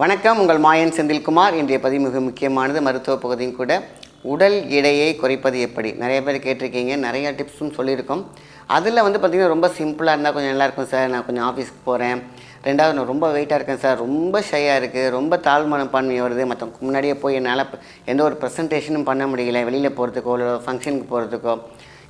வணக்கம் உங்கள் மாயன் செந்தில்குமார். இன்றைய பதிவு மிக முக்கியமானது. மருத்துவ பகுதியும் கூட உடல் எடையை குறைப்பது எப்படி? நிறைய பேர் கேட்டிருக்கீங்க. நிறைய டிப்ஸும் சொல்லியிருக்கோம். அதில் வந்து பார்த்திங்கன்னா ரொம்ப சிம்பிளாக இருந்தால் கொஞ்சம் நல்லாயிருக்கும் சார் நான் கொஞ்சம் ஆஃபீஸ்க்கு போகிறேன் ரெண்டாவது நான் ரொம்ப வெயிட்டாக இருக்கேன் சார் ரொம்ப ஷையாக இருக்குது ரொம்ப தாழ் மனப்பான்மை வருது. மற்ற முன்னாடியே போய் என்னால் எந்த ஒரு ப்ரெசன்டேஷனும் பண்ண முடியல. வெளியில் போகிறதுக்கோ இல்லை ஃபங்க்ஷனுக்கு போகிறதுக்கோ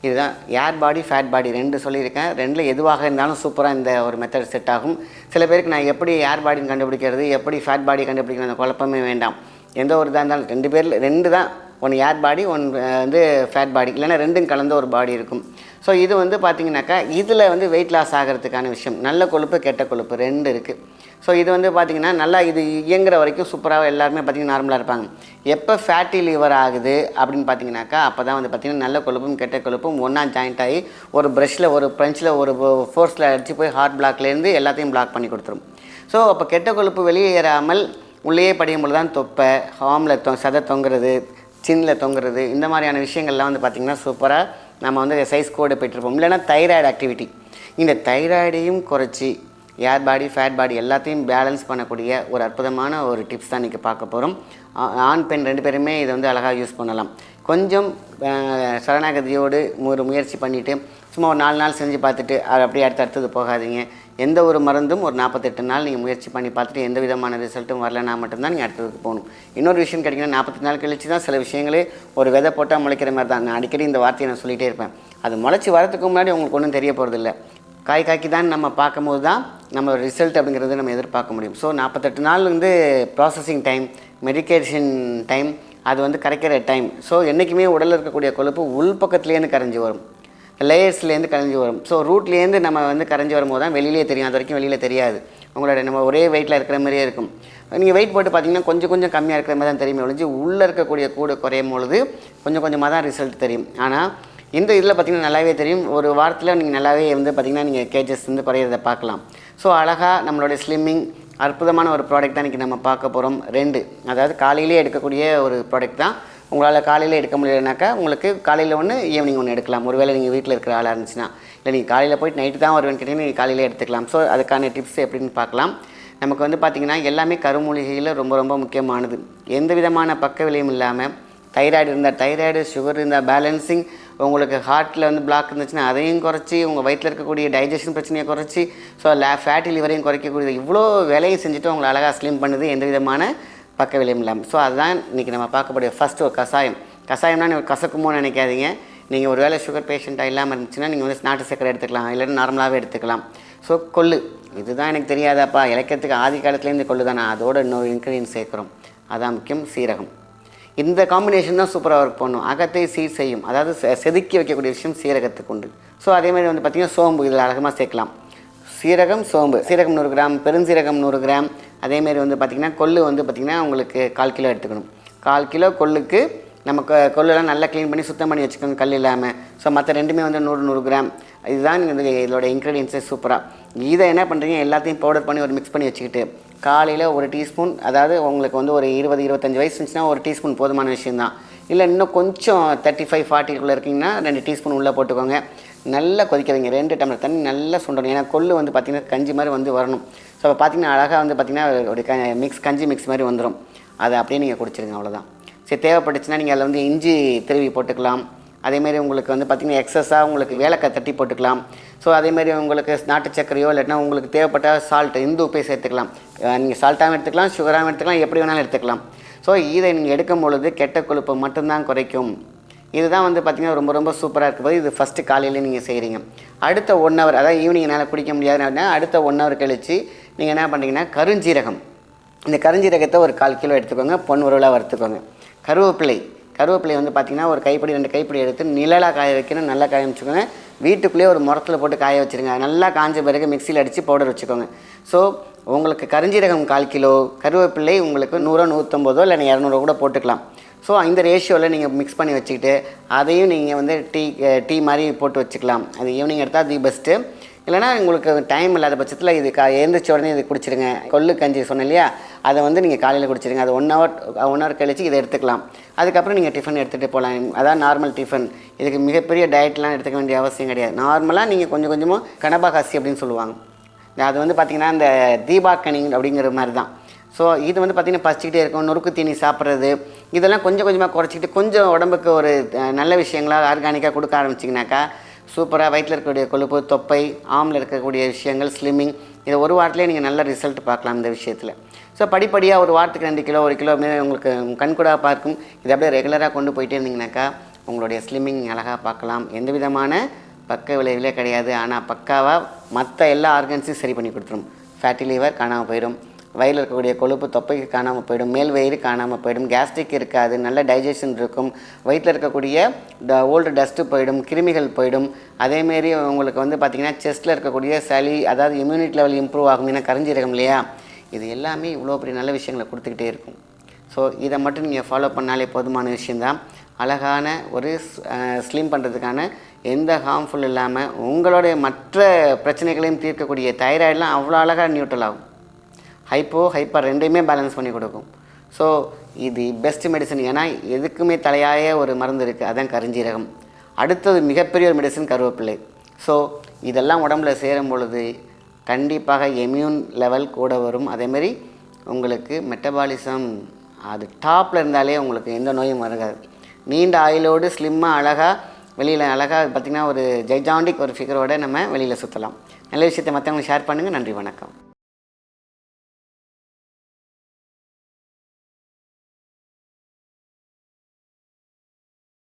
இதுதான். ஏர் பாடி ஃபேட் பாடி ரெண்டு சொல்லியிருக்கேன். ரெண்டில் எதுவாக இருந்தாலும் சூப்பராக இந்த ஒரு மெத்தட் செட் ஆகும். சில பேருக்கு நான் எப்படி ஏர் பாடின்னு கண்டுபிடிக்கிறது எப்படி ஃபேட் பாடி கண்டுபிடிக்கிறது அந்த குழப்பமே வேண்டாம். எந்த ஒரு இதாக இருந்தாலும் ரெண்டு பேரில் ரெண்டு தான். ஒன்று ஏர் பாடி ஒன்று வந்து ஃபேட் பாடி இல்லைன்னா ரெண்டும் கலந்த ஒரு பாடி இருக்கும். ஸோ இது வந்து பார்த்திங்கனாக்கா இதில் வந்து வெயிட் லாஸ் ஆகிறதுக்கான விஷயம். நல்ல கொழுப்பு கெட்ட கொழுப்பு ரெண்டு இருக்குது ஸோ இது வந்து பார்த்திங்கன்னா நல்லா இது இயங்குற வரைக்கும் சூப்பராக எல்லாருமே பார்த்திங்கன்னா நார்மலாக இருப்பாங்க. எப்போ ஃபேட்டி லிவர் ஆகுது அப்படின்னு பார்த்தீங்கன்னாக்கா அப்போ தான் வந்து பார்த்திங்கன்னா நல்ல கொழுப்பும் கெட்ட கொழுப்பும் ஒன்றா ஜாயிண்ட் ஆகி ஒரு ப்ரஷில் ஒரு பிரெஞ்சில் ஒரு ஃபோர்ஸில் அடித்து போய் ஹார்ட் பிளாக்லேருந்து எல்லாத்தையும் பிளாக் பண்ணி கொடுத்துரும். ஸோ அப்போ கெட்ட கொழுப்பு வெளியேறாமல் உள்ளேயே படியும் தான் தொப்பை ஹாமில் தொ சதை தொங்குறது சின்னில் தொங்குறது இந்த மாதிரியான விஷயங்கள்லாம் வந்து பார்த்திங்கன்னா சூப்பராக நம்ம வந்து சைஸ் கோடு பெற்றிருப்போம். இல்லைன்னா தைராய்டு ஆக்டிவிட்டி இந்த தைராய்டையும் குறைச்சி ஏர் பாடி ஃபேட் பாடி எல்லாத்தையும் பேலன்ஸ் பண்ணக்கூடிய ஒரு அற்புதமான ஒரு டிப்ஸ் தான் இன்றைக்கி பார்க்க போகிறோம் ஆண் பெண் ரெண்டு பேருமே இதை வந்து அழகாக யூஸ் பண்ணலாம். கொஞ்சம் சரணாகதியோடு ஒரு முயற்சி பண்ணிவிட்டு சும்மா ஒரு நாலு நாள் செஞ்சு பார்த்துட்டு அது அப்படியே அடுத்து அடுத்தது போகாதீங்க. எந்த ஒரு மருந்தும் ஒரு நாற்பத்தெட்டு நாள் நீங்கள் முயற்சி பண்ணி பார்த்துட்டு எந்த விதமான ரிசல்ட்டும் வரலனா மட்டும்தான் நீங்கள் அடுத்ததுக்கு போகணும். இன்னொரு விஷயம் கிடைக்கணும் நாற்பத்தி நாள் கழிச்சு தான் சில விஷயங்களே ஒரு விதை போட்டால் முளைக்கிற மாதிரி தான். நான் அடிக்கடி இந்த வார்த்தையை நான் சொல்லிகிட்டே இருப்பேன். அது முளைச்சி வரதுக்கு முன்னாடி உங்களுக்கு ஒன்றும் தெரிய போகிறதில்ல காய் காய்க்கு தான் நம்ம பார்க்கும்போது தான் நம்ம ரிசல்ட் அப்படிங்கிறது நம்ம எதிர்பார்க்க முடியும். ஸோ நாற்பத்தெட்டு நாள் வந்து ப்ராசஸிங் டைம் மெடிக்கேஷன் டைம் அது வந்து கரைக்கிற டைம் ஸோ என்றைக்குமே உடலில் இருக்கக்கூடிய கொழுப்பு உள் பக்கத்துலேருந்து கரைஞ்சி வரும். லேயர்ஸ்லேருந்து கரைஞ்சி வரும். ஸோ ரூட்லேருந்து நம்ம வந்து கரைஞ்சி வரும்போது தான் வெளியிலே தெரியும். அது வரைக்கும் வெளியில் தெரியாது. உங்களோட நம்ம ஒரே வெயிட்டில் இருக்கிற மாதிரியே இருக்கும். நீங்கள் வெயிட் போட்டு பார்த்தீங்கன்னா கொஞ்சம் கொஞ்சம் கம்மியாக இருக்கிற மாதிரி தான் தெரியுமே ஒழிஞ்சு உள்ளே இருக்கக்கூடிய கூடு குறையும் பொழுது கொஞ்சம் கொஞ்சமாக தான் ரிசல்ட் தெரியும். ஆனால் இந்த இதில் பார்த்தீங்கன்னா நல்லாவே தெரியும். ஒரு வாரத்தில் நீங்கள் நல்லாவே வந்து பார்த்திங்கன்னா நீங்கள் கேஜஸ் வந்து குறையிறத பார்க்கலாம். ஸோ அழகாக நம்மளுடைய ஸ்லிம்மிங் அற்புதமான ஒரு ப்ராடக்ட் தான் இன்றைக்கி நம்ம பார்க்க போகிறோம் ரெண்டு அதாவது காலையிலே எடுக்கக்கூடிய ஒரு ப்ராடக்ட் தான். உங்களால் காலையில் எடுக்க முடியலனாக்கா உங்களுக்கு காலையில் ஒன்று ஈவினிங் ஒன்று எடுக்கலாம். ஒருவேளை நீங்கள் வீட்டில் இருக்கிற ஆளாக இருந்துச்சுன்னா. இல்லை நீங்கள் காலையில் போயிட்டு நைட்டு தான் வருவேன்னு கேட்டீங்கன்னா நீங்கள் காலையில் எடுத்துக்கலாம். ஸோ அதுக்கான டிப்ஸ் எப்படின்னு பார்க்கலாம். நமக்கு வந்து பார்த்திங்கன்னா எல்லாமே கருமூலிகையில் ரொம்ப ரொம்ப முக்கியமானது. எந்த விதமான பக்க விலையும் இல்லாமல் தைராய்டு இருந்தால் தைராய்டு சுகர் இருந்தால் பேலன்சிங் உங்களுக்கு ஹார்ட்டில் வந்து பிளாக் இருந்துச்சுன்னா அதையும் குறைச்சி உங்கள் வயிற்றில் இருக்கக்கூடிய டைஜஷன் பிரச்சனையை குறைச்சி ஸோ லே ஃபேட்டி லிவரையும் குறைக்கக்கூடிய இவ்வளோ வேலையும் செஞ்சுட்டு உங்களை அழகாக ஸ்லிம் பண்ணுது எந்த விதமான பக்க விலையும் இல்லாமல் ஸோ அதுதான் இன்றைக்கி நம்ம பார்க்கக்கூடிய ஃபஸ்ட்டு ஒரு கஷாயம். கஷாயம்னா நீங்கள் கசக்குமோன்னு நினைக்காதீங்க. நீங்கள் ஒரு வேளை சுகர் பேஷண்ட்டாக இல்லாமல் இருந்துச்சுன்னா நீங்கள் வந்து நாட்டு சக்கரை எடுத்துக்கலாம் இல்லைன்னா நார்மலாகவே எடுத்துக்கலாம். ஸோ கொள்ளு. இதுதான் எனக்கு தெரியாதாப்பா. இலக்கியத்துக்கு ஆதி காலத்துலேருந்து கொள்ளு தானே. அதோட இன்னொரு இன்க்ரீடியன்ட் சேர்க்குறோம். அதான் முக்கியம் சீரகம். இந்த காம்பினேஷன் தான் சூப்பராக ஒர்க் பண்ணும். அகத்தை சீர் செய்யும். அதாவது செதுக்கி வைக்கக்கூடிய விஷயம் சீரகத்துக்கு உண்டு. ஸோ அதே மாதிரி வந்து பார்த்திங்கன்னா சோம்பு இதில் அழகமாக சேர்க்கலாம். சீரகம் சோம்பு. சீரகம் நூறு கிராம் பெருஞ்சீரகம் நூறு கிராம். அதேமாரி வந்து பார்த்திங்கன்னா கொள்ளு வந்து பார்த்திங்கன்னா உங்களுக்கு கால் கிலோ எடுத்துக்கணும். கால் கிலோ கொள்ளுக்கு நமக்கு கொள்ளெல்லாம் நல்லா க்ளீன் பண்ணி சுத்தம் பண்ணி வச்சுக்கோங்க கல் இல்லாமல் ஸோ மற்ற ரெண்டுமே வந்து நூறு நூறு கிராம். இதுதான் இதோட இன்க்ரீடியன்ஸே சூப்பராக இதை என்ன பண்ணுறீங்க எல்லாத்தையும் பவுடர் பண்ணி ஒரு மிக்ஸ் பண்ணி வச்சுக்கிட்டு காலையில் ஒரு டீஸ்பூன் அதாவது உங்களுக்கு வந்து ஒரு இருபது இருபத்தஞ்சி வயசு இருந்துச்சுன்னா ஒரு டீஸ்பூன் போதுமான விஷயந்தான் இல்லை இன்னும் கொஞ்சம் தேர்ட்டி ஃபைவ் ஃபார்ட்டிக்குள்ளே இருக்கீங்கன்னா ரெண்டு டீஸ்பூன் உள்ளே போட்டுக்கோங்க. நல்லா கொதிக்க வைங்க ரெண்டு டம்ளர் தண்ணி நல்லா சுண்டணும். ஏன்னா கொள்ளு வந்து பார்த்திங்கன்னா கஞ்சி மாதிரி வந்து வரணும். ஸோ அப்போ பார்த்தீங்கன்னா அழகாக வந்து பார்த்திங்கன்னா ஒரு க மிக்ஸ் கஞ்சி மிக்ஸ் மாதிரி வந்துடும் அதை அப்படியே நீங்கள் குடிச்சிருங்க அவ்வளோதான் சரி தேவைப்பட்டுச்சுன்னா நீங்கள் அதில் வந்து இஞ்சி திருவி போட்டுக்கலாம். அதேமாரி உங்களுக்கு வந்து பார்த்திங்கன்னா எக்ஸஸாக உங்களுக்கு வேலைக்காய் தட்டி போட்டுக்கலாம். ஸோ அதேமாரி உங்களுக்கு நாட்டு சர்க்கரையோ இல்லைன்னா உங்களுக்கு தேவைப்பட்ட சால்ட் இந்து உப்பை சேர்த்துக்கலாம். நீங்கள் சால்ட்டாகவும் எடுத்துக்கலாம் சுகராகவும் எடுத்துக்கலாம் எப்படி வேணாலும் எடுத்துக்கலாம். ஸோ இதை நீங்கள் எடுக்கும் பொழுது கெட்ட கொழுப்பு மட்டும்தான் குறைக்கும். இதுதான் வந்து பார்த்திங்கன்னா ரொம்ப ரொம்ப சூப்பராக இருக்கும்போது இது ஃபஸ்ட்டு காலையில் நீங்கள் செய்கிறீங்க அடுத்த ஒன் ஹவர் அதாவது ஈவினிங் என்னால் குடிக்க முடியாதுன்னா அடுத்த ஒன் ஹவர் கழித்து நீங்கள் என்ன பண்ணுறீங்கன்னா கருஞ்சீரகம். இந்த கருஞ்சீரகத்தை ஒரு கால் கிலோ எடுத்துக்கோங்க பொன் உருளாக வறுத்துக்கோங்க. கருவேப்பிலை. கருவேப்பிலை வந்து பார்த்திங்கன்னா ஒரு கைப்பிடி ரெண்டு கைப்பிடி எடுத்து நிழலாக காய வைக்கணும் நல்லா காய வச்சுக்கோங்க. வீட்டுக்குள்ளேயே ஒரு முரத்தில் போட்டு காய வச்சுருங்க. நல்லா காஞ்ச பிறகு மிக்சியில் அடித்து பவுடர் வச்சுக்கோங்க. ஸோ உங்களுக்கு கருஞ்சீரகம் கால் கிலோ கருவேப்பிலை உங்களுக்கு நூறோ நூற்றம்பதோ இல்லை இரநூறுவா கூட போட்டுக்கலாம். ஸோ இந்த ரேஷியோவில் நீங்கள் மிக்ஸ் பண்ணி வச்சுக்கிட்டு அதையும் நீங்கள் வந்து டீ டீ மாதிரி போட்டு வச்சுக்கலாம். அது ஈவினிங் எடுத்தால் தி பெஸ்ட்டு இல்லைனா உங்களுக்கு டைம் இல்லாத பட்சத்தில் இது கா எழுந்திரிச்ச உடனே இது குடிச்சிருங்க கொள்ளு கஞ்சி சொன்னேன் இல்லையா? அதை வந்து நீங்கள் காலையில் குடிச்சிருங்க. அது ஒன் ஹவர் ஒன் ஹவர் கழித்து இதை எடுத்துக்கலாம். அதுக்கப்புறம் நீங்கள் டிஃபன் எடுத்துகிட்டு போகலாம் அதான் நார்மல் டிஃபன் இதுக்கு மிகப்பெரிய டயட்லாம் எடுத்துக்க வேண்டிய அவசியம் கிடையாது. நார்மலாக நீங்கள் கொஞ்சம் கொஞ்சமாக கனபாகாசி அப்படின்னு சொல்லுவாங்க. அது வந்து பார்த்திங்கன்னா இந்த தீபாக்கனிங் அப்படிங்கிற மாதிரி தான் ஸோ இது வந்து பார்த்திங்கன்னா பசிச்சுக்கிட்டே இருக்கும். நொறுக்கு தீனி சாப்பிட்றது. இதெல்லாம் கொஞ்சம் கொஞ்சமாக குறைச்சிக்கிட்டு கொஞ்சம் உடம்புக்கு ஒரு நல்ல விஷயங்களாக ஆர்கானிக்காக கொடுக்க ஆரம்பிச்சிங்கனாக்கா சூப்பராக வயிற்றில் இருக்கக்கூடிய கொழுப்பு தொப்பை ஆமில் இருக்கக்கூடிய விஷயங்கள் ஸ்லிம்மிங் இதை ஒரு வாரத்துலேயே நீங்கள் நல்ல ரிசல்ட் பார்க்கலாம் இந்த விஷயத்தில். ஸோ படிப்படியாக ஒரு வாரத்துக்கு ரெண்டு கிலோ ஒரு கிலோ மே- உங்களுக்கு கண்கூடாக பார்க்கும். இதை அப்படியே ரெகுலராக கொண்டு போயிட்டே இருந்தீங்கனாக்கா உங்களுடைய ஸ்லிம்மிங் அழகாக பார்க்கலாம். எந்த விதமான பக்க விளைவுகளே கிடையாது. ஆனால் பக்காவாக மற்ற எல்லா ஆர்கன்ஸையும் சரி பண்ணி கொடுத்துரும். ஃபேட்டி லிவர் காணாமல் போயிடும் வயிறில் இருக்கக்கூடிய கொழுப்பு தொப்பைக்கு காணாமல் போயிடும் மேல் வயிறு காணாமல் போயிடும் கேஸ்ட்ரிக் இருக்காது நல்ல டைஜஷன் இருக்கும் வயிற்றில் இருக்கக்கூடிய ட ஓல்டு டஸ்ட்டு போயிடும் கிருமிகள் போயிடும். அதேமாரி உங்களுக்கு வந்து பார்த்திங்கன்னா செஸ்ட்டில் இருக்கக்கூடிய சளி அதாவது இம்யூனிட்டி லெவல் இம்ப்ரூவ் ஆகும் ஏன்னா கரைஞ்சிருக்கும் இல்லையா? இது எல்லாமே இவ்வளோ பெரிய நல்ல விஷயங்களை கொடுத்துக்கிட்டே இருக்கும். ஸோ இதை மட்டும் நீங்கள் ஃபாலோ பண்ணாலே போதுமான விஷயந்தான் அழகான ஒரு ஸ்லிம் பண்ணுறதுக்கான எந்த ஹார்ம்ஃபுல் இல்லாமல் உங்களுடைய மற்ற பிரச்சனைகளையும் தீர்க்கக்கூடிய தைராய்டெலாம் அவ்வளோ அழகாக நியூட்ரல் ஆகும். ஹைப்போ ஹைப்பர் ரெண்டையுமே பேலன்ஸ் பண்ணி கொடுக்கும். ஸோ இது பெஸ்ட் மெடிசன் ஏன்னா எதுக்குமே தலையாய ஒரு மருந்து இருக்குது அதான் கருஞ்சீரகம். அடுத்தது மிகப்பெரிய ஒரு மெடிசன் கருவேப்பிள்ளை ஸோ இதெல்லாம் உடம்புல சேரும் பொழுது கண்டிப்பாக எம்யூன் லெவல் கூட வரும். அதேமாரி உங்களுக்கு மெட்டபாலிசம் அது டாப்பில் இருந்தாலே உங்களுக்கு எந்த நோயும் வருகாது நீண்ட ஆயிலோடு ஸ்லிம்மாக அழகாக வெளியில் அழகாக பார்த்திங்கன்னா ஒரு ஜெய்ஜாண்டிக் ஒரு ஃபிகரோடு நம்ம வெளியில் சுற்றலாம் நல்ல விஷயத்தை மற்றவங்களுக்கு ஷேர் பண்ணுங்கள் நன்றி வணக்கம்.